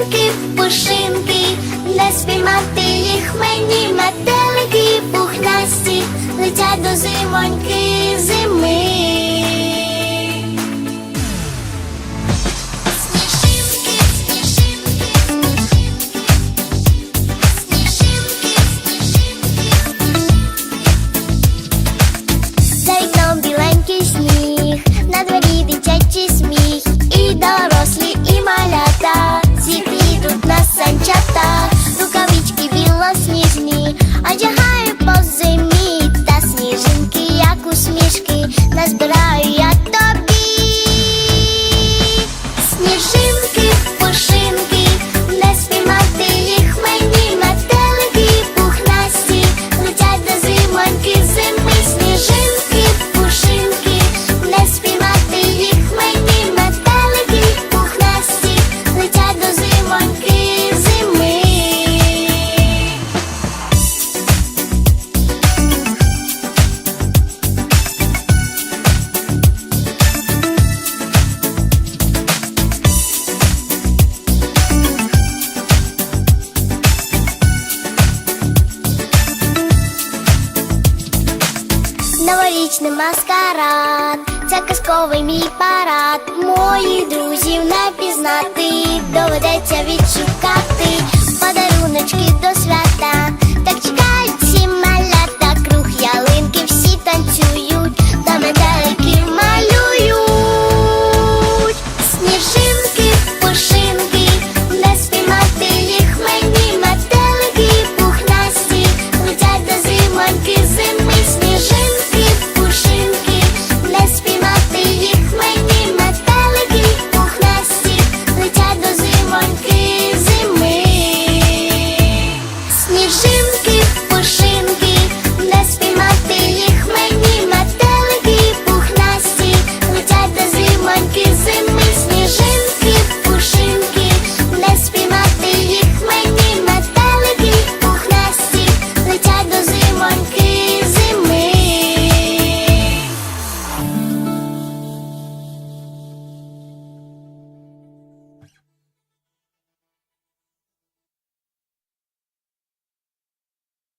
Метелики, пушинки, не спіймати їх мені метелики пухнасті, летять до зимоньки. новорічний маскарад, це казковий мій парад. Моїх друзів не пізнати, доведеться відшукати подаруночки до свят.